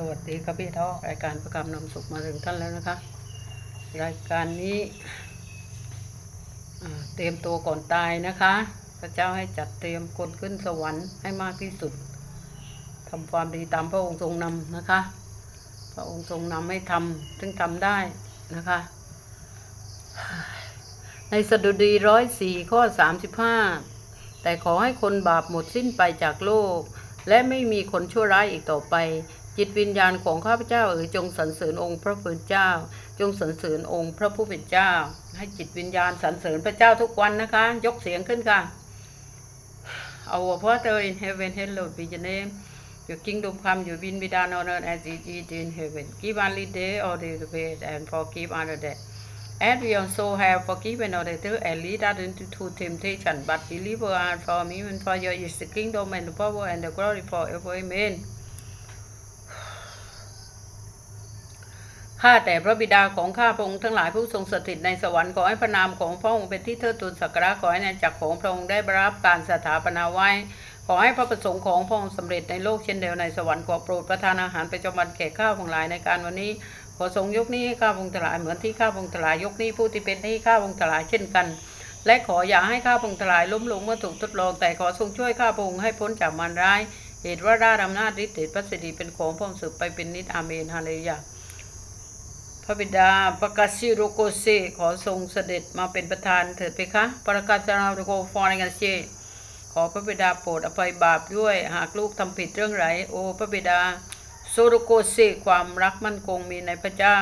สวัสดีครับพี่ท้อรายการประกำนำสุขมาถึงท่านแล้วนะคะ รายการนี้เตรียมตัวก่อนตายนะคะ พระเจ้าให้จัดเตรียมคนขึ้นสวรรค์ให้มากที่สุดทำความดีตามพระองค์ทรงนำนะคะ พระองค์ทรงนำให้ทำซึ่งทำได้นะคะ ในสดุดีร้อยสี่ข้อสามสิบห้าแต่ขอให้คนบาปหมดสิ้นไปจากโลก และไม่มีคนชั่วร้ายอีกต่อไป จิตวิญญาณของข้าพเจ้าเอ๋ยจงสรรเสริญองค์พระผู้เป็นเจ้า จงสรรเสริญองค์พระผู้เป็นเจ้า ให้จิตวิญญาณสรรเสริญพระเจ้าทุกวันนะคะ ยกเสียงขึ้นค่ะ Our Father in heaven, hallowed be your name. Your kingdom come, your will be done on earth as it is in heaven. Give us this day our daily bread and forgive us our debt. As we also have forgiven our debtors, and lead us into temptation, but deliver us from evil. For your is the kingdom and the power and the glory forever. Amen. ข้าแต่พระบิดาของข้าพระองค์ทั้งหลายผู้ทรงสถิตในสวรรค์ขอให้พระนามของพระองค์เป็นที่เทิดทูนสักการะขอให้ในจักรของพระองค์ได้รับการสถาปนาไว้ ขอให้พระประสงค์ของพระองค์สำเร็จในโลกเช่นเดียวในสวรรค์ขอโปรดประทานอาหารประจำวันแก่ข้าพงค์หลายในการวันนี้ ขอทรงยกนี้ให้ข้าพงค์ทั้งหลายเหมือนที่ข้าพงค์ทั้งหลายยกนี้ผู้ที่เป็นหนี้ข้าพงค์ทั้งหลายเช่นกัน และขออย่าให้ข้าพงค์ทั้งหลายล้มลงเมื่อถูกทดลอง แต่ขอทรงช่วยข้าพงค์ให้พ้นจากมารร้าย เหตุว่าราชอำนาจฤทธิ์เดชพระสิริเป็นของพระองค์สืบไปเป็นนิจอาเมนฮาเลลูยา พระบิดาประกาศซิโรโกเซขอทรงเสด็จมาเป็นประธานเถิดไปคะประกาศสราโกฟอร์นกันเซขอพระบิดาโปรดอภัยบาปด้วย หากลูกทำผิดเรื่องไรโอ้พระบิดาโซโรโกเซความรักมั่นคงมีในพระเจ้า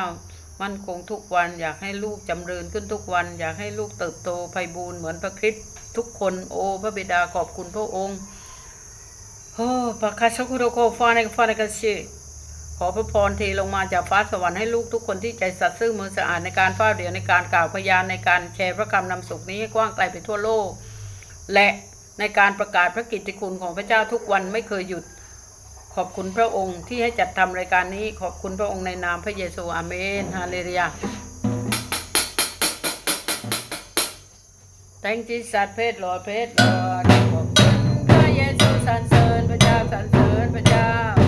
มั่นคงทุกวันอยากให้ลูกจำเริญขึ้นทุกวัน อยากให้ลูกเติบโตไพบูรณ์เหมือนพระคริสต์ทุกคนโอ้พระบิดาขอบคุณพระองค์โอ้ประกาศสกุโรโกฟอร์นฟอร์นกันเซ ขอพระพรเทลงมาจากฟ้าสวรรค์ให้ลูกทุกคนที่ใจสัตย์ซื่อมือสะอาดในการเฝ้าเดี๋ยวในการกล่าวพยานในการแชร์พระคำนำสุขนี้ให้กว้างไกลไปทั่วโลก และในการประกาศพระกิตติคุณของพระเจ้าทุกวันไม่เคยหยุด ขอบคุณพระองค์ที่ให้จัดทำรายการนี้ขอบคุณพระองค์ในนามพระเยซูอาเมนฮาเลลูยา Thank you สัตว์เพศหลอดเพศหลอดขอบคุณพระเยซูสรรเสริญพระเจ้าสรรเสริญพระเจ้า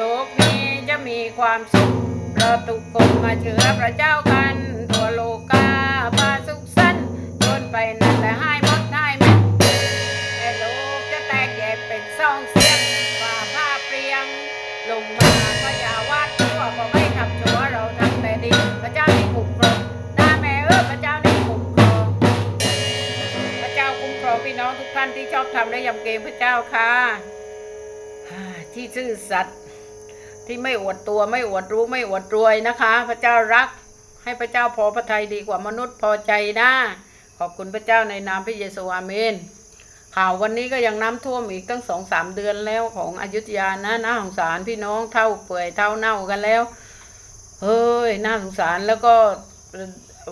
โลกนี้จะมีความสุขเราทุกคนมาเชื่อพระเจ้ากันทั่วโลกาพาสุขสันต์จนไปนั่นแหละให้หมดให้แม่แต่โลกจะแตกแยกเป็นสองเสียงว่าผ้าเปรียง ลงมาก็อย่าวัดทั่วเพราะไม่ทำชั่วเราทำแต่ดีพระเจ้านี่คุ้มครองน้าแม่เออพระเจ้านี่คุ้มครองพระเจ้าคุ้มครองพี่น้องทุกท่านที่ชอบทำและยำเกรงพระเจ้าค่ะที่ซื่อสัตย์ ที่ไม่อวดตัวไม่อวดรู้ไม่อวดรวยนะคะ พระเจ้ารักให้พระเจ้าพอพระทัยดีกว่ามนุษย์พอใจนะขอบคุณพระเจ้าในนามพระเยซูอาเมน ข่าววันนี้ก็ยังน้ำท่วมอีกตั้งสองสามเดือนแล้วของอยุธยานะน่าสงสารพี่น้องเท่าเปื่อยเท่าเน่ากันแล้วเฮ้ยน่าสงสารแล้วก็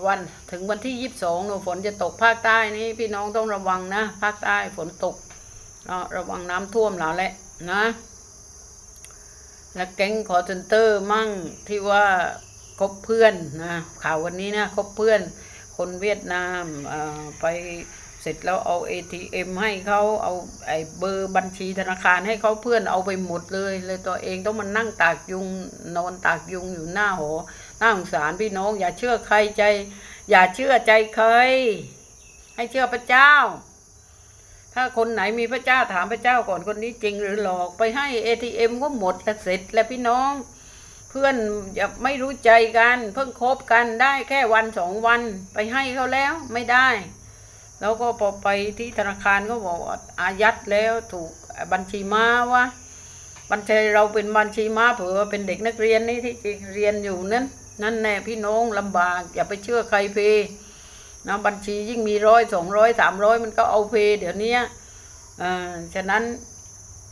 วันถึงวันที่ยี่สิบสองหนูฝนจะตกภาคใต้นี่พี่น้องต้องระวังนะ ภาคใต้ฝนตกระวังน้ำท่วมแล้วแหละนะ และแก๊งคอร์เซนเตอร์มั่งที่ว่าคบเพื่อนนะข่าววันนี้นะคบเพื่อนคนเวียดนามเอ่อไปเสร็จแล้วเอา ATM ให้เขาเอาไอ้เบอร์บัญชีธนาคารให้เขาเพื่อนเอาไปหมดเลย เลยตัวเองต้องมานั่งตากยุงนอนตากยุงอยู่หน้าหอน่าสงสารพี่น้อง อย่าเชื่อใครใจ อย่าเชื่อใจใคร ให้เชื่อพระเจ้า ถ้าคนไหนมีพระเจ้าถามพระเจ้าก่อนคนนี้จริงหรือหลอกไปให้ ATM ก็หมดแล้วเสร็จแล้วพี่น้อง เพื่อนอย่าไม่รู้ใจกัน เพิ่งคบกันได้แค่วันสองวันไปให้เขาแล้วไม่ได้ แล้วก็พอไปที่ธนาคารก็บอกอายัดแล้วถูกบัญชีม้าวะบัญชีเราเป็นบัญชีม้าเผื่อเป็นเด็กนักเรียนนี่ที่เรียนอยู่นั้นนั่นแน่พี่น้องลำบากอย่าไปเชื่อใครเพ นะบัญชียิ่งมีร้อยสองร้อยสามร้อยมันก็เอาเพเดี๋ยวนี้อ่าฉะนั้น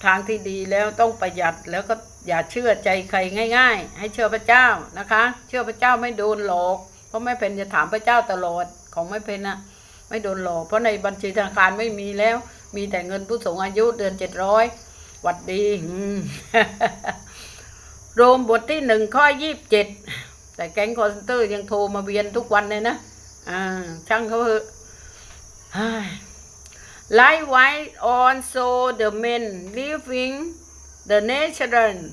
ทางที่ดีแล้วต้องประหยัดแล้วก็อย่าเชื่อใจใครง่าย ๆ ให้เชื่อพระเจ้านะคะ เชื่อพระเจ้าไม่โดนหลอก เพราะไม่เป็นจะถามพระเจ้าตลอดของไม่เป็นนะไม่โดนหลอกเพราะในบัญชีธนาคารไม่มีแล้ว มีแต่เงินผู้สูงอายุเดือนเจ็ดร้อยวัดดีอืมโรมบทที่หนึ่งข้อยี่บเจ็ดแต่แก๊งคอนเซนเตอร์ยังโทรมาเวียนทุกวันเลยนะ อ่าช่างเขาเถอะเฮ้ย Likewise, also the men living the natural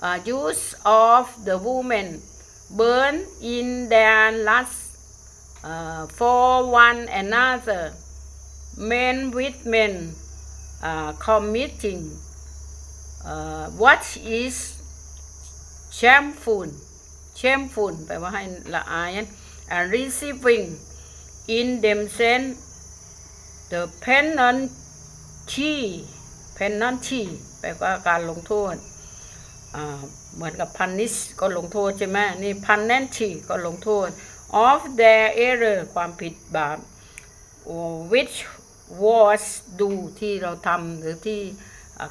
uh, use of the women burn in their lust uh, for one another, men with men uh, committing uh, what is shameful, shameful แปลว่าให้ละอายนั้น and receiving in themselves the penalty penalty แปลว่าการลงโทษเหมือนกับ punish ก็ลงโทษใช่ไหมนี่ penalty ก็ลงโทษ of their error ความผิดบาป which was do ที่เราทำหรือที่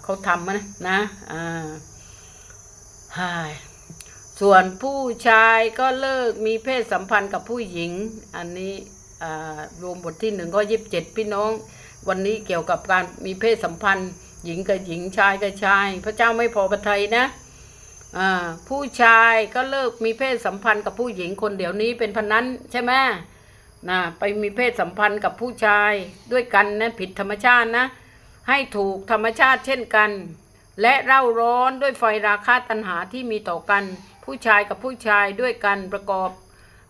เขาทำนะนะอ่าฮาย ส่วนผู้ชายก็เลิกมีเพศสัมพันธ์กับผู้หญิง อันนี้รวมบทที่หนึ่งก็ยีิบเจ็ดพี่น้อง วันนี้เกี่ยวกับการมีเพศสัมพันธ์ หญิงกับหญิงชายกับชาย พระเจ้าไม่พอพระทัยนะผู้ชายก็เลิกมีเพศสัมพันธ์กับผู้หญิงคนเดี๋ยวนี้เป็นพนันใช่ไหมนะไปมีเพศสัมพันธ์กับผู้ชายด้วยกันนะผิดธรรมชาตินะ ให้ถูกธรรมชาติเช่นกัน และเร่าร้อนด้วยไฟราคะตัณหาที่มีต่อกัน ผู้ชายกับผู้ชายด้วยกันประกอบ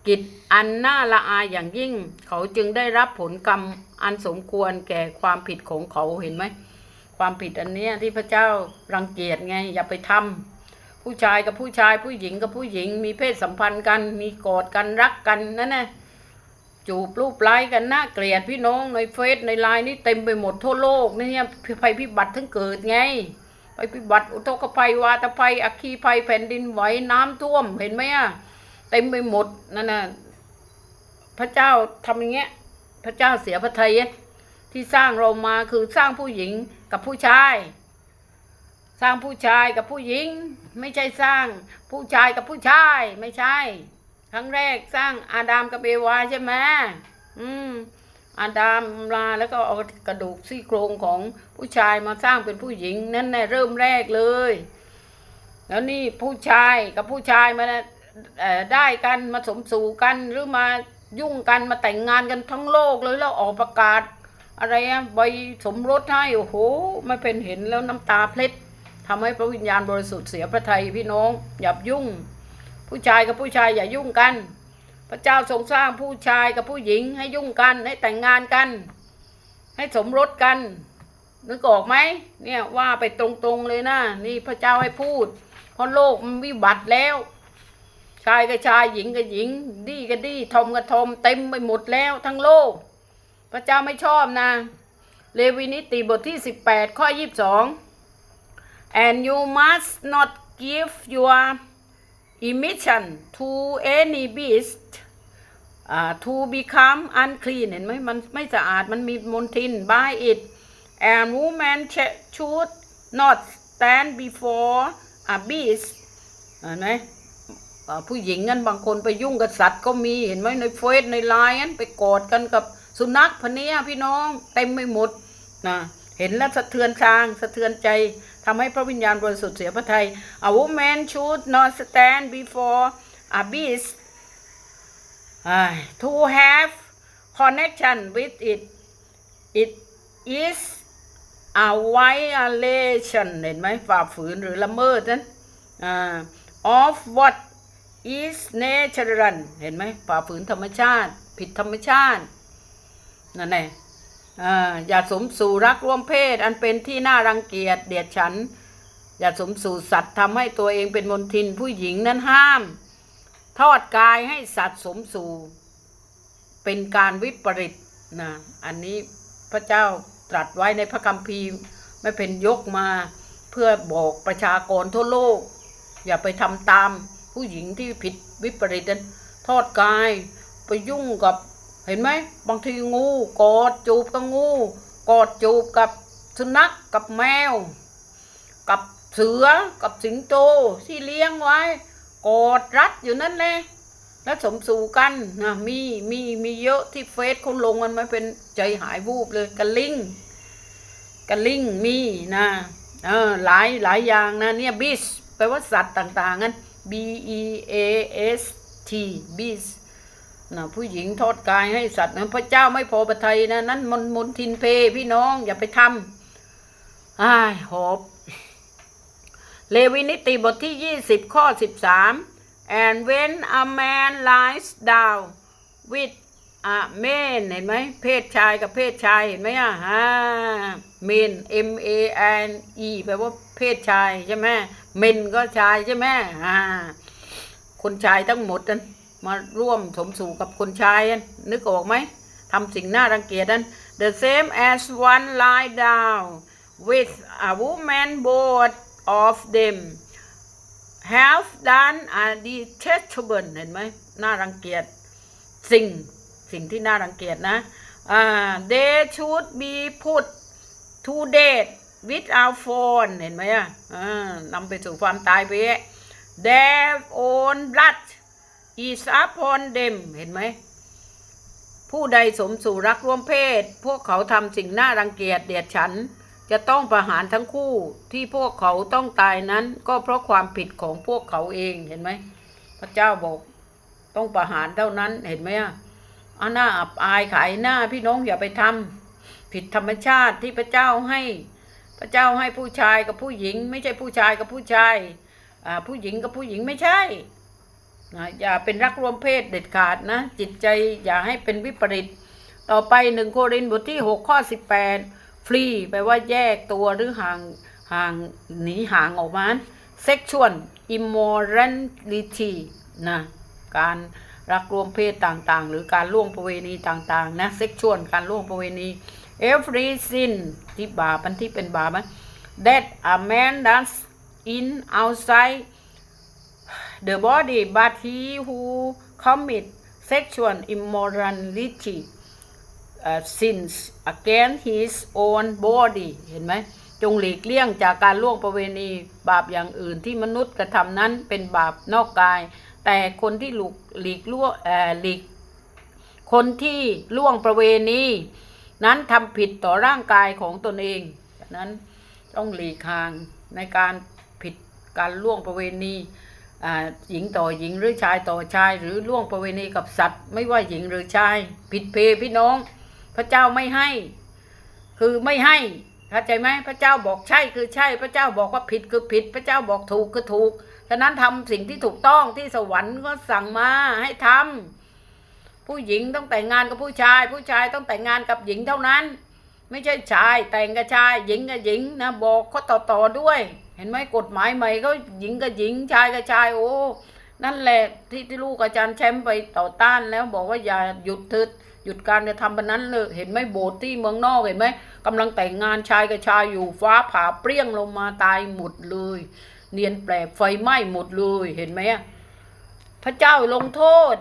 กิจอันน่าละอายอย่างยิ่ง เขาจึงได้รับผลกรรมอันสมควรแก่ความผิดของเขาเห็นไหม ความผิดอันเนี้ยที่พระเจ้ารังเกียจไงอย่าไปทำผู้ชายกับผู้ชายผู้หญิงกับผู้หญิง มีเพศสัมพันธ์กัน มีกอดกันรักกันนั่นนะจูบรูปไล้กันน่าเกลียดพี่น้องในเฟซในไลน์นี่เต็มไปหมดทั่วโลกนี่เนี่ยภัยพิบัติทั้งเกิดไง พิบัติอุทกภัยวาตภัยอัคคีภัยแผ่นดินไหวน้ำท่วมเห็นไหมอะเต็มไปหมดนั่นน่ะพระเจ้าทำอย่างเงี้ย พระเจ้าเสียพระทัยที่สร้างเรามาคือสร้างผู้หญิงกับผู้ชาย สร้างผู้ชายกับผู้หญิง ไม่ใช่สร้างผู้ชายกับผู้ชายไม่ใช่ ครั้งแรกสร้างอาดามกับเอวาใช่ไหมอืมอาดามลาแล้วก็เอากระดูกซี่โครงของ ผู้ชายมาสร้างเป็นผู้หญิงนั่นแน่เริ่มแรกเลย แล้วนี่ผู้ชายกับผู้ชายมาได้กันมาสมสู่กันหรือมายุ่งกันมาแต่งงานกันทั้งโลกเลยแล้วออกประกาศ อะไรอะใบสมรสให้โอ้โหไม่เป็นเห็นแล้วน้ำตาเพล็ดทำให้พระวิญญาณบริสุทธิ์เสียพระทัยพี่น้องอย่ายุ่ง ผู้ชายกับผู้ชายอย่ายุ่งกัน พระเจ้าทรงสร้างผู้ชายกับผู้หญิงให้ยุ่งกันให้แต่งงานกัน ให้สมรสกัน นึกออกไหมเนี่ยว่าไปตรงๆเลยนะนี่พระเจ้าให้พูด เพราะโลกมันวิบัติแล้ว ชายกับชายหญิงกับหญิง ดีกับดีทอมกับทอมเต็มไปหมดแล้วทั้งโลก พระเจ้าไม่ชอบนะ เลวีนิติบทที่ 18 ข้อ 22 and you must not give your emission to any beast uh, to become unclean เห็นไหมมันไม่สะอาดมันมีมลทิน by it and woman should not stand before a beast เห็นไหมผู้หญิงนั้นบางคนไปยุ่งกับสัตว์ก็มีเห็นไหมในเฟซในไลน์นั้นไปกอดกันกับสุนัขพเนี้ยพี่น้องเต็มไม่หมดนะเห็นแล้วสะเทือนทางสะเทือนใจทำให้พระวิญญาณบริสุทธิ์เสียพระทัย A woman should not stand before a beast to have connection with it it is a violation เห็นไหมฝ่าฝืนหรือละเมิดนั้นอ่า of what is natural เห็นไหมฝ่าฝืนธรรมชาติ ผิดธรรมชาติ นั่นแหละอ่าอย่าสมสู่รักร่วมเพศ อันเป็นที่น่ารังเกียจเดียดฉัน อย่าสมสู่สัตว์ทำให้ตัวเองเป็นมนทินผู้หญิงนั้นห้าม ทอดกายให้สัตว์สมสู่ เป็นการวิปริตนะอันนี้พระเจ้า ตรัสไว้ในพระคัมภีร์ไม่เป็นยกมา เพื่อบอกประชากรทั่วโลก อย่าไปทำตามผู้หญิงที่ผิดวิปริตนั้นทอดกาย ไปยุ่งกับเห็นไหมบางทีงูกอดจูบกับงูกอดจูบกับสุนัขกกับแมว กับเสือกับสิงโตที่เลี้ยงไว้ กอดรัดอยู่นั่นแหละ แล้วสมสู่กันนะมีมีมีเยอะที่เฟซเขาลงมันไม่เป็นใจหายวูบเลยกันลิงกันลิงมีนะเออหลายหลายอย่างนะเนี่ยบิสแปลว่าสัตว์ต่างๆนั้น B E A S T บิสนะผู้หญิงทอดกายให้สัตว์นะพระเจ้าไม่พอประทัยนะ นั้นมนมนทินเพพี่น้องอย่าไปทำอ้ายหอบ เลวินิติบทที่20ข้อ13 and when a man lies down with a man เห็นไหมเพศชายกับเพศชายเห็นไหมอะฮ่า men M A N E แปลว่าเพศชายใช่ไหม men ก็ชายใช่ไหมอ่าคนชายทั้งหมดนั้นมาร่วมสมสู่กับคนชายนั้นนึกออกไหมทำสิ่งน่ารังเกียจนั้น the same as one lie down with a woman both of them have done a detestable เห็นไหมน่ารังเกียจสิ่งสิ่งที่น่ารังเกียจนะอ่า they should be put to death without phone เห็นไหมอะอ่านำไปสู่ความตายไป their own blood is upon them เห็นไหม ผู้ใดสมสู่รักร่วมเพศ พวกเขาทำสิ่งน่ารังเกียจเดียดฉัน จะต้องประหารทั้งคู่ที่พวกเขาต้องตายนั้น ก็เพราะความผิดของพวกเขาเองเห็นไหมพระเจ้าบอกต้องประหารเท่านั้นเห็นไหมอะเอาหน้าอับอายขายหน้าพี่น้องอย่าไปทำผิดธรรมชาติที่พระเจ้าให้ พระเจ้าให้ผู้ชายกับผู้หญิง ไม่ใช่ผู้ชายกับผู้ชายผู้หญิงกับผู้หญิงไม่ใช่นะอย่าเป็นรักรวมเพศเด็ดขาดนะ จิตใจอย่าให้เป็นวิปริต ต่อไปหนึ่งโครินธ์บทที่หกข้อสิบแปด ฟรีแปลว่าแยกตัวหรือห่างห่างหนีห่างออกมา sexual immorality นะการรักรวมเพศต่างๆ หรือการล่วงประเวณีต่างๆ นะ sexual การล่วงประเวณี every sin ที่บาปันที่เป็นบาปนะ that a man does in outside the body but he who commit sexual immorality sins against his own body เห็นไหมจงหลีกเลี่ยงจากการล่วงประเวณีบาปอย่างอื่นที่มนุษย์กระทำนั้นเป็นบาปนอกกาย แต่คนที่หลุกหลีกล่วงหลีกคนที่ล่วงประเวณี นั้นทำผิดต่อร่างกายของตนเองฉะนั้นต้องหลีกห่างในการผิดการล่วงประเวณีหญิงต่อหญิงหรือชายต่อชาย หรือล่วงประเวณีกับสัตว์ ไม่ว่าหญิงหรือชาย ผิดเพพี่น้อง พระเจ้าไม่ให้ คือไม่ให้เข้าใจไหมพระเจ้าบอกใช่คือใช่ พระเจ้าบอกว่าผิดคือผิด พระเจ้าบอกถูกคือถูกฉะนั้นทำสิ่งที่ถูกต้องที่สวรรค์ก็สั่งมาให้ทำผู้หญิงต้องแต่งงานกับผู้ชาย ผู้ชายต้องแต่งงานกับหญิงเท่านั้น ไม่ใช่ชายแต่งกับชายหญิงกับหญิงนะบอกเขาต่อต่อด้วย เห็นไหมกฎหมายใหม่เขาหญิงกับหญิงชายกับชายโอ้นั่นแหละที่ที่ลูกอาจารย์แชมป์ไปต่อต้านแล้วบอกว่าอย่าหยุดเถิด หยุดการกระทำแบบนั้นเลยเห็นไหมโบสถ์ที่เมืองนอกเห็นไหมกำลังแต่งงานชายกับชายอยู่ฟ้าผ่าเปรี้ยงลงมาตายหมดเลย เนียนแปลกไฟไหม้หมดเลยเห็นไหมอะพระเจ้าลงโทษ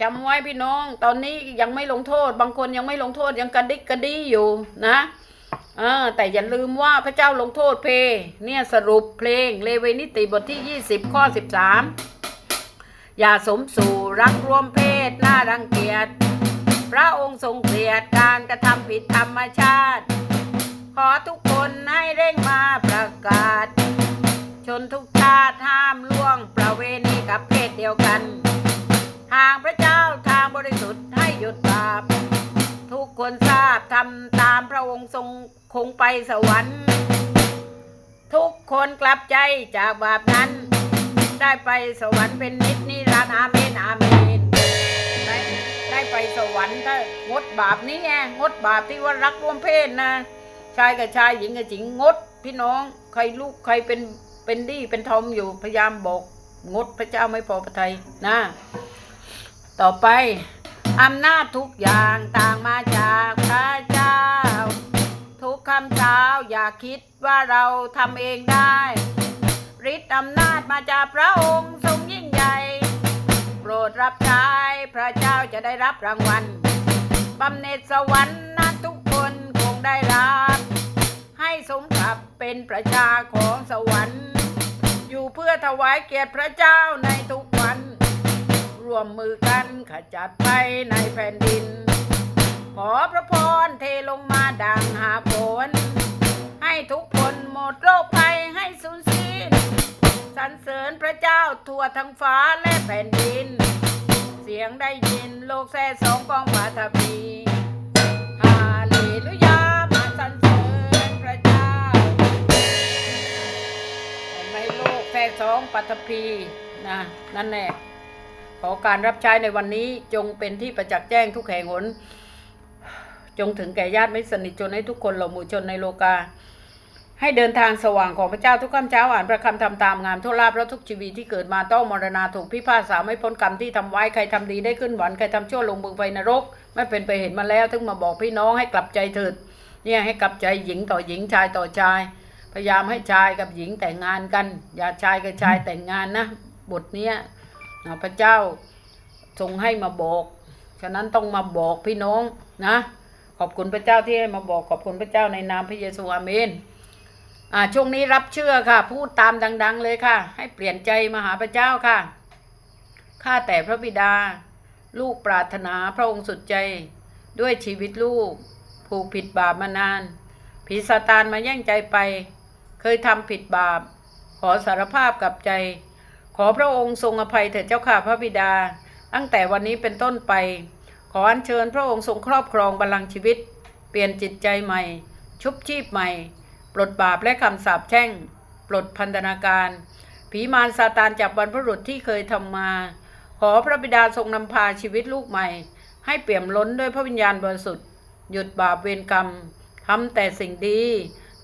จำไว้พี่น้อง ตอนนี้ยังไม่ลงโทษ บางคนยังไม่ลงโทษยังกระดิกกระดีอยู่นะอแต่อย่าลืมว่าพระเจ้าลงโทษเพลงเนี่ยสรุปเพลงเลเวนิติบทที่ 20 ข้อ 13 อย่าสมสู่รักร่วมเพศน่ารังเกียจ พระองค์ทรงเกลียดการกระทำผิดธรรมชาติ ขอทุกคนให้เร่งมาประกาศ ชนทุกชาติห้ามล่วงประเวณีกับเพศเดียวกัน ทางพระเจ้าทางบริสุทธิ์ให้หยุดบาป ทุกคนทราบทำตามพระองค์ทรงคงไปสวรรค์ ทุกคนกลับใจจากบาปนั้น ได้ไปสวรรค์เป็นนิจนิรันดร์อาเมนอาเมน ไปสวรรค์ถ้างดบาปนี้ไงงดบาปที่ว่ารักร่วมเพศนะ ชายกับชายหญิงกับหญิงงด พี่น้องใครลูกใครเป็นเป็นดี้เป็นทอมอยู่พยายามบอกงดพระเจ้าไม่พอพระทัยนะ ต่อไปอำนาจทุกอย่างต่างมาจากพระเจ้า ทุกคำเช้าอย่าคิดว่าเราทำเองได้ฤทธิ์อำนาจมาจากพระองค์ทรงยิ่งใหญ่ โปรดรับใช้พระเจ้าจะได้รับรางวัลบำเหน็จสวรรค์นั้นทุกคนคงได้รับ ให้สมกับเป็นประชาของสวรรค์ อยู่เพื่อถวายเกียรติพระเจ้าในทุกวันร่วมมือกันขจัดภัยในแผ่นดิน ขอพระพรเทลงมาดังหาฝนให้ทุกคนหมดโรคภัยให้สูญสิ้น สรรเสริญพระเจ้าทั่วทั้งฟ้าและแผ่นดิน เสียงได้ยินโลกแซ่สองกองปาทพีฮาเลลูยามาสรรเสริญพระเจ้าเห็นไหมโลกแท้สองปัทภีนะนั่นแน่ขอการรับใช้ในวันนี้จงเป็นที่ประจักษ์แจ้งทุกแห่งหนจงถึงแก่ญาติไม่สนิทชนให้ทุกคนเหล่าหมู่ชนในโลกา ให้เดินทางสว่างของพระเจ้าทุกคำเช้าอ่านประคำทำตามงามทั่วลาภเพราะทุกชีวิตที่เกิดมาต้องมรณาถูกพิพากษาไม่พ้นกรรมที่ทำไว้ใครทำดีได้ขึ้นหวันใครทำชั่วลงมือไฟนรก ไม่เป็นไปเห็นมาแล้วถึงมาบอกพี่น้องให้กลับใจเถิดเนี่ยให้กลับใจหญิงต่อหญิงชายต่อชาย พยายามให้ชายกับหญิงแต่งงานกัน อย่าชายกับชายแต่งงานนะบทเนี้ยพระเจ้าทรงให้มาบอกฉะนั้นต้องมาบอกพี่น้องนะ ขอบคุณพระเจ้าที่ให้มาบอกขอบคุณพระเจ้าในนามพระเยซูอาเมน อ่าช่วงนี้รับเชื่อค่ะ พูดตามดัง ๆ เลยค่ะ ให้เปลี่ยนใจมาหาพระเจ้าค่ะข้าแต่พระบิดา ลูกปรารถนาพระองค์สุดใจ ด้วยชีวิตลูก ผูกผิดบาปมานาน ผีซาตานมาแย่งใจไป เคยทำผิดบาป ขอสารภาพกับใจ ขอพระองค์ทรงอภัยเถิดเจ้าข้าพระบิดา ตั้งแต่วันนี้เป็นต้นไป ขออัญเชิญพระองค์ทรงครอบครองบัลลังก์ชีวิต เปลี่ยนจิตใจใหม่ ชุบชีพใหม่ ปลดบาปและคำสาปแช่ง ปลดพันธนาการ ผีมารซาตานจากบรรพบุรุษที่เคยทำมา ขอพระบิดาทรงนำพาชีวิตลูกใหม่ ให้เปี่ยมล้นด้วยพระวิญญาณบริสุทธิ์หยุดบาปเวรกรรมทำแต่สิ่งดี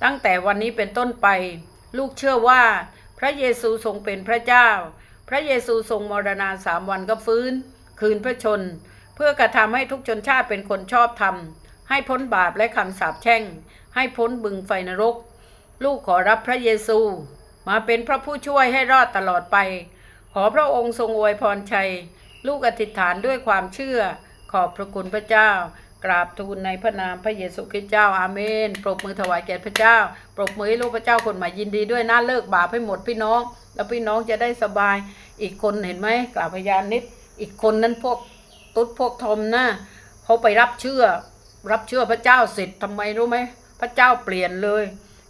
ตั้งแต่วันนี้เป็นต้นไป ลูกเชื่อว่า พระเยซูทรงเป็นพระเจ้า พระเยซูทรงมรณาสามวันก็ฟื้น คืนพระชน เพื่อกระทำให้ทุกชนชาติเป็นคนชอบธรรมให้พ้นบาปและคำสาปแช่ง ให้พ้นบึงไฟนรก ลูกขอรับพระเยซู มาเป็นพระผู้ช่วยให้รอดตลอดไป ขอพระองค์ทรงอวยพรชัย ลูกอธิษฐานด้วยความเชื่อ ขอบพระคุณพระเจ้า กราบทูลในพระนามพระเยซูคริสต์เจ้าอาเมน ปรบมือถวายแก่พระเจ้า ปรบมือให้ลูกพระเจ้าคนใหม่ยินดีด้วยนะเลิกบาปให้หมดพี่น้อง แล้วพี่น้องจะได้สบาย อีกคนเห็นไหมกราบพยานนิด อีกคนนั้นพวกตุ๊ดพวกทอมนะเขาไปรับเชื่อ รับเชื่อพระเจ้าเสร็จทำไมรู้ไหม พระเจ้าเปลี่ยนเลย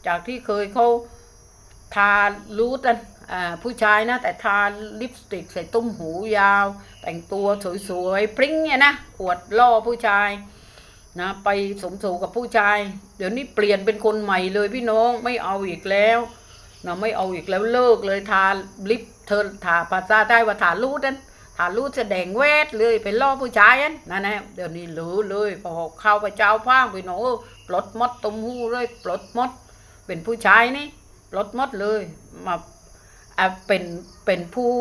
จากที่เคยเขาทารูทอันผู้ชายนะ แต่ทาลิปสติกใส่ตุ้มหูยาว แต่งตัวสวยๆ พริ้งเนี่ยนะอวดล่อผู้ชายนะไปสมสู่กับผู้ชาย เดี๋ยวนี้เปลี่ยนเป็นคนใหม่เลยพี่น้องไม่เอาอีกแล้วนะไม่เอาอีกแล้วเลิกเลยทาลิปเธอทาภาษาได้ว่าทารูดนั้นทารูดแสดงแวดเลยเป็นล่อผู้ชายนั้นนั่นนะเดี๋ยวนี้รู้เลยพอเข้าไปเจ้าพางพี่น้อง ปลดมดต้มหูเลยปลดมด เป็นผู้ชายนี่ปลดมดเลยมาอะเป็นเป็นผู้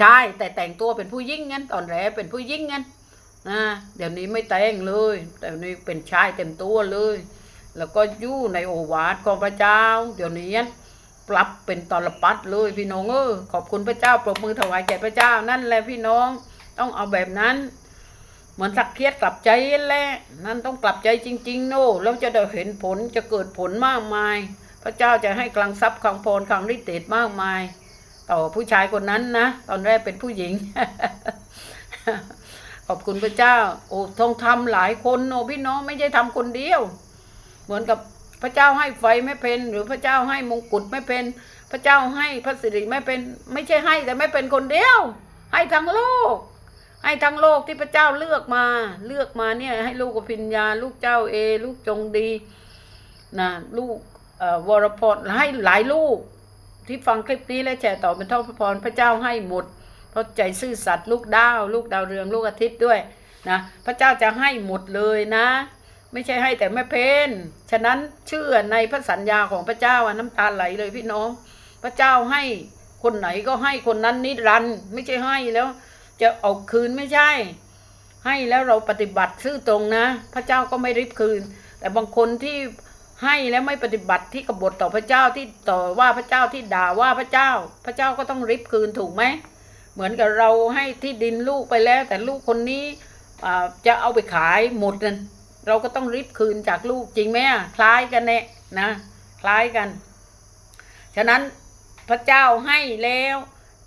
ชายแต่แต่งตัวเป็นผู้หญิงงั้นตอนแรกเป็นผู้หญิงงั้นนะเดี๋ยวนี้ไม่แต่งเลยแต่ยวนี้เป็นชายเต็มตัวเลย แล้วก็อยู่ในโอวาทของพระเจ้า เดี๋ยวนี้ปรับเป็นตลปัดเลยพี่น้องเออขอบคุณพระเจ้าปรบมือถวายแก่พระเจ้านั่นแหละพี่น้องต้องเอาแบบนั้น เหมือนสักเครียดกลับใจแหละนั่นต้องกลับใจจริง ๆ โน่แล้วจะได้เห็นผลจะเกิดผลมากมาย พระเจ้าจะให้กลังทรัพย์คลังพรคลังฤทธิ์เดชมากมาย ต่อผู้ชายคนนั้นนะตอนแรกเป็นผู้หญิง ขอบคุณพระเจ้า โอ้ต้องทำหลายคนโอ้พี่น้องไม่ใช่ทำคนเดียว เหมือนกับพระเจ้าให้ไฟไม่เป็น หรือพระเจ้าให้มงกุฎไม่เป็น พระเจ้าให้พระสิริไม่เป็น ไม่ใช่ให้แต่ไม่เป็นคนเดียว ให้ทั้งโลก ให้ทั้งโลกที่พระเจ้าเลือกมา เลือกมาเนี่ย ให้ลูกกับพิญญา ลูกเจ้าเอ ลูกจงดีนะลูกวรพรให้หลายลูกที่ฟังคลิปนี้และแชร์ต่อเป็นทอดพระพรพระเจ้าให้หมดเพราะใจซื่อสัตย์ลูกดาว ลูกดาวเรืองลูกอาทิตย์ด้วยนะพระเจ้าจะให้หมดเลยนะ ไม่ใช่ให้แต่แม่เพนฉะนั้นเชื่อในพระสัญญาของพระเจ้าน้ำตาไหลเลยพี่น้อง พระเจ้าให้คนไหนก็ให้คนนั้นนิรันด์ไม่ใช่ให้แล้ว จะเอาคืนไม่ใช่ ให้แล้วเราปฏิบัติซื่อตรงนะ พระเจ้าก็ไม่ริบคืน แต่บางคนที่ให้แล้วไม่ปฏิบัติที่กบฏต่อพระเจ้าที่ต่อว่าพระเจ้าที่ด่าว่าพระเจ้า พระเจ้าก็ต้องริบคืนถูกไหมเหมือนกับเราให้ที่ดินลูกไปแล้ว แต่ลูกคนนี้จะเอาไปขายหมดนั่นเราก็ต้องริบคืนจากลูกจริงไหมคล้ายกันแน่นะ คล้ายกัน ฉะนั้นพระเจ้าให้แล้ว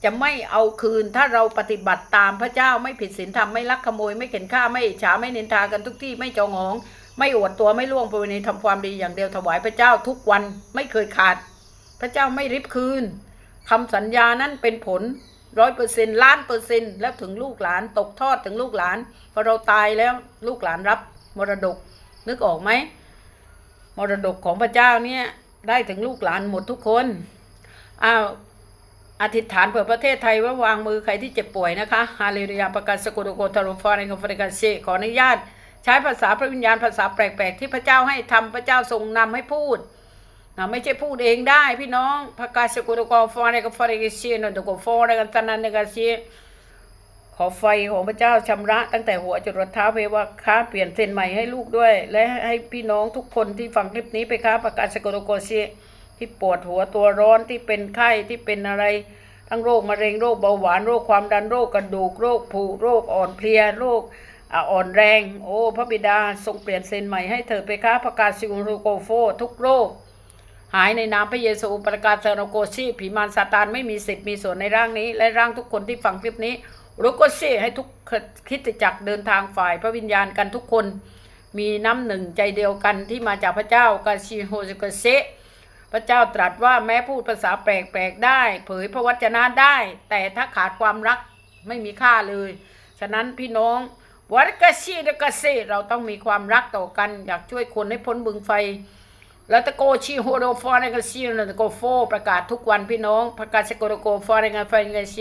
จะไม่เอาคืนถ้าเราปฏิบัติตามพระเจ้าไม่ผิดศีลธรรมไม่ลักขโมย ไม่เข็นฆ่าไม่ฉาไม่นินทากันทุกที่ไม่จองหอง ไม่อวดตัวไม่ล่วงประเวณีทำความดีอย่างเดียวถวายพระเจ้าทุกวันไม่เคยขาด พระเจ้าไม่ริบคืนคำสัญญานั้นเป็นผลร้อยเปอร์เซ็นล้านเปอร์เซ็นแล้วถึงลูกหลานตกทอดถึงลูกหลานพอเราตายแล้วลูกหลานรับมรดกนึกออกไหมมรดกของพระเจ้าเนี่ยได้ถึงลูกหลานหมดทุกคนอ้าว อธิษฐานเผื่อประเทศไทยว่าวางมือใครที่เจ็บป่วยนะคะฮาเลลูยาประกาศสกุลโกทารุฟาในคอฟริกาเซขออนุญาต ใช้ภาษาพระวิญญาณภาษาแปลกๆ ที่พระเจ้าให้ทำพระเจ้าทรงนำให้พูดนะไม่ใช่พูดเองได้พี่น้องประกาศสกุลโกฟาในคอฟริกาเซนนตโกฟอในกันตนันในกาเซขอไฟของพระเจ้าชำระตั้งแต่หัวจรดเท้าเพวะค้าเปลี่ยนเส้นใหม่ให้ลูกด้วย และให้พี่น้องทุกคนที่ฟังคลิปนี้ไปค้าประกาศสกุลโกเซ ที่ปวดหัวตัวร้อนที่เป็นไข้ที่เป็นอะไร ทั้งโรคมะเร็งโรคเบาหวานโรคความดันโรคกระดูกโรคผุโรคอ่อนเพลียโรคอ่อนแรง โอ้พระบิดาทรงเปลี่ยนเซนใหม่ให้เธอไปค้าประกาศซิกุโกโฟทุกโรค หายในนามพระเยซูประกาศเซโนโกชีผีมารซาตานไม่มีสิทธิ์มีส่วนในร่างนี้ และร่างทุกคนที่ฟังคลิปนี้รุโกเซให้ทุกคิดจักเดินทางฝ่ายพระวิญญาณกันทุกคน มีน้ำหนึ่งใจเดียวกันที่มาจากพระเจ้ากาชิโฮสกเซ พระเจ้าตรัสว่าแม้พูดภาษาแปลกๆได้ เผยพระวจนะได้ แต่ถ้าขาดความรักไม่มีค่าเลย ฉะนั้นพี่น้องวัดกะชีดกะเซเราต้องมีความรักต่อกัน อยากช่วยคนให้พ้นบึงไฟแล้วตะโกชีโฮโดฟอร์ในกะซีนตะโกโฟประกาศทุกวันพี่น้อง ประกาศสโกโดโกฟอร์ในกะไฟกะเช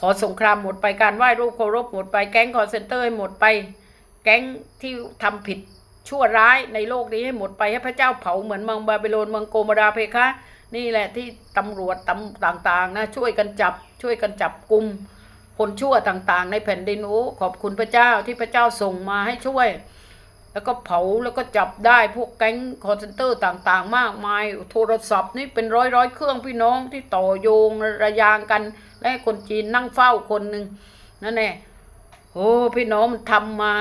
ขอสงครามหมดไปการไหว้รูปเคารพหมดไปแก๊งคอร์เซนเตอร์ให้หมดไป แก๊งที่ทำผิด ชั่วร้ายในโลกนี้ให้หมดไปให้พระเจ้าเผาเหมือนเมืองบาบิโลนเมืองโกโมราเพคะ นี่แหละที่ตำรวจตำต่างๆนะช่วยกันจับช่วยกันจับกลุ่มคนชั่วต่างๆ ในแผ่นดินโอ้ขอบคุณพระเจ้าที่พระเจ้าส่งมาให้ช่วย แล้วก็เผาแล้วก็จับได้พวกแก๊งคอร์เซนเตอร์ต่างๆ มากมาย โทรศัพท์นี่เป็นร้อยร้อยๆเครื่องพี่น้องที่ต่อโยงระยางกัน และคนจีนนั่งเฝ้าคนหนึ่งนั่นแน่โอ้พี่น้องมันทำมา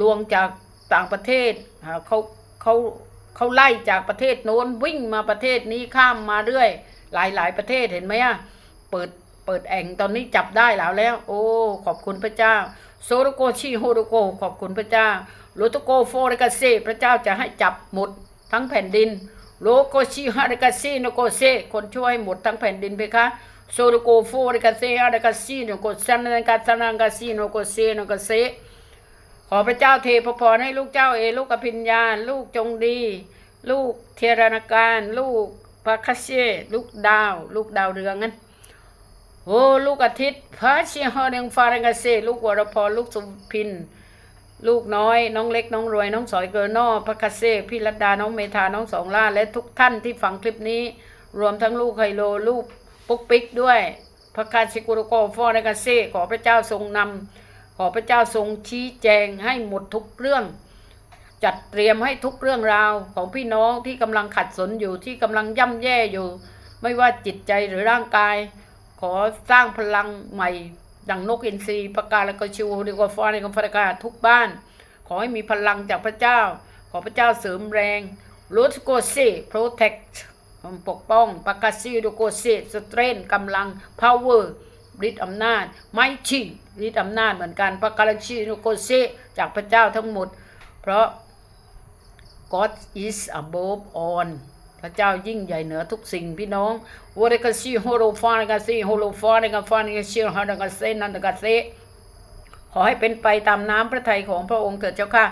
ลวงจาก ต่างประเทศเขาเขาเขาไล่จากประเทศโน้นวิ่งมาประเทศนี้ข้ามมาเรื่อย หลายหลายประเทศเห็นไหมอะเปิดเปิดแอ่งตอนนี้จับได้แล้วแล้ว โอ้ขอบคุณพระเจ้าโซโรโกชิโฮโรโกขอบคุณพระเจ้าโลโตโกโฟเรกาเซพระเจ้าจะให้จับหมดทั้งแผ่นดินโลโกชิฮาเรกาเซโนโกเซคนช่วยหมดทั้งแผ่นดินเพคะโซโรโกโฟเรกาเซฮาเรกาซีโนโกซันนันกาซันังกาซีโนโกเซโนโกเซ อพระเจ้าเทพพรให้ลูกเจ้าเอลูกอภิญญา ลูกจงดี ลูกเทรนาการ ลูกพระคเชลูกดาว ลูกดาวเรืองนั้นโอ้ลูกอาทิตย์พระเชีฮอเดงฟาเรงกาเซลูกวรพรลูกสุพิน ลูกน้อย น้องเล็กน้องรวยน้องสอยเกอร์นอพระคเซพี่รัตดาน้องเมธาน้องสองล่าและทุกท่านที่ฟังคลิปนี้ รวมทั้งลูกไฮโลลูกปุ๊กปิ๊กด้วย พระคาชิกุรโกฟอเรงกาเซขอพระเจ้าทรงนำ ขอพระเจ้าทรงชี้แจงให้หมดทุกเรื่อง จัดเตรียมให้ทุกเรื่องราวของพี่น้องที่กำลังขัดสนอยู่ที่กำลังย่ำแย่อยู่ ไม่ว่าจิตใจหรือร่างกาย ขอสร้างพลังใหม่ ดังนกอินทรีประกาศและก็ชูดีกว่าฟ้าในกฟรากาทุกบ้าน ขอให้มีพลังจากพระเจ้า ขอพระเจ้าเสริมแรงลดโกเซ protect ปกป้องปากาซีดูโกเซสเตรนกำลัง power ฤทธิ์อำนาจ ไม่ชิฤทธิ์อำนาจเหมือนกันปากาซีดูโกเซจากพระเจ้าทั้งหมด เพราะ God is above all พระเจ้ายิ่งใหญ่เหนือทุกสิ่งพี่น้องวอร์กซีโฮโลฟานกาซีโฮโลฟานกาฟานกาซีฮาดกาเซนันกาเซขอให้เป็นไปตามน้ำพระทัยของพระองค์เถิดเจ้าค่ะ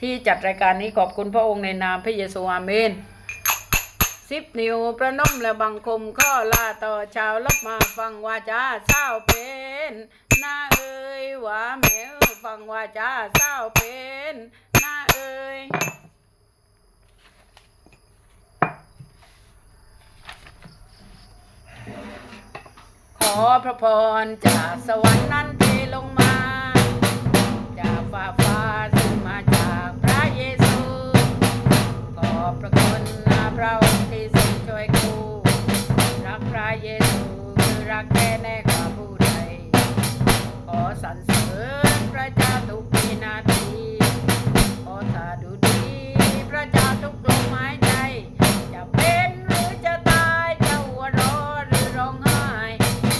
ที่จัดรายการนี้ขอบคุณพระองค์ในนามพระเยซูอาเมน สิบนิ้วประนมและบังคมข้อลาต่อชาวรับมาฟังวาจาเศร้าเป็นหน้าเอ่ยว่าแมวฟังวาจาเศร้าเป็นหน้าเอ่ยขอพระพรจากสวรรค์นั้นเทลงมาจากฟ้าฟ้าซึ่งมาจากพระเยซูขอพระคุณ พระองค์ที่ทรงช่วยกูรักพระเยซูคือรักแท้แน่กว่าผู้ใดขอสรรเสริญพระเจ้าทุกวินาทีขอสาธุดีพระเจ้าทุกลมหายใจจะเป็นหรือจะตายจะหัวเร้อหรือร้องไห้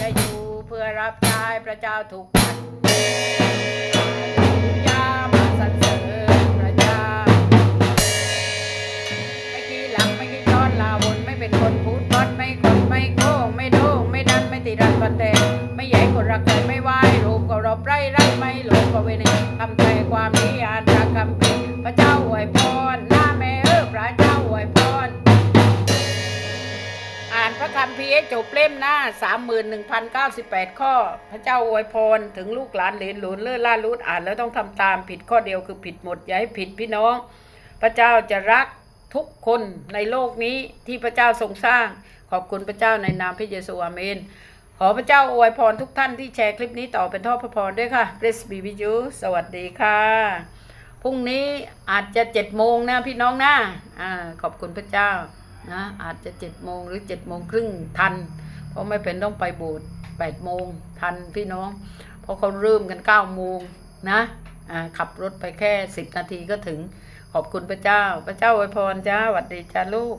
จะอยู่เพื่อรับใช้พระเจ้าทุกวัน เป็นคนพูดพอดไม่คนไม่โค้งไม่โด่งไม่ดันไม่ติดรันฟันแตไม่ใหญ่คนรักใครไม่ไหวรูปก็รบไรรักไม่หลงก็เวนีคำใจความนี้อ่านจากคำพีพระเจ้าอวยพรหน้าแม่เออพระเจ้าอวยพรอ่านพระคัมภีให้จบเล่มหน้าสามหมื่นหนึ่งพันเก้าสิบแปดข้อ พระเจ้าอวยพรถึงลูกหลานเหลนหลนเลื่อล่ารูดอ่านแล้วต้องทำตามผิดข้อเดียวคือผิดหมดอย่าให้ผิดพี่น้อง พระเจ้าจะรัก ทุกคนในโลกนี้ที่พระเจ้าทรงสร้าง ขอบคุณพระเจ้าในนามพระเยซูอาเมน ขอพระเจ้าอวยพรทุกท่านที่แชร์คลิปนี้ต่อเป็นท่อพระพรด้วยค่ะ Bless be with you สวัสดีค่ะ พรุ่งนี้อาจจะเจ็ดโมงนะพี่น้องนะอ่าขอบคุณพระเจ้านะอาจจะเจ็ดโมงหรือเจ็ดโมงครึ่งทัน เพราะไม่เป็นต้องไปโบสถ์แปดโมงทันพี่น้อง เพราะเขาเริ่มกันเก้าโมงนะอ่าขับรถไปแค่สิบนาทีก็ถึง ขอบคุณพระเจ้า พระเจ้าอวยพรจ้าหวัดดีจ้าลูก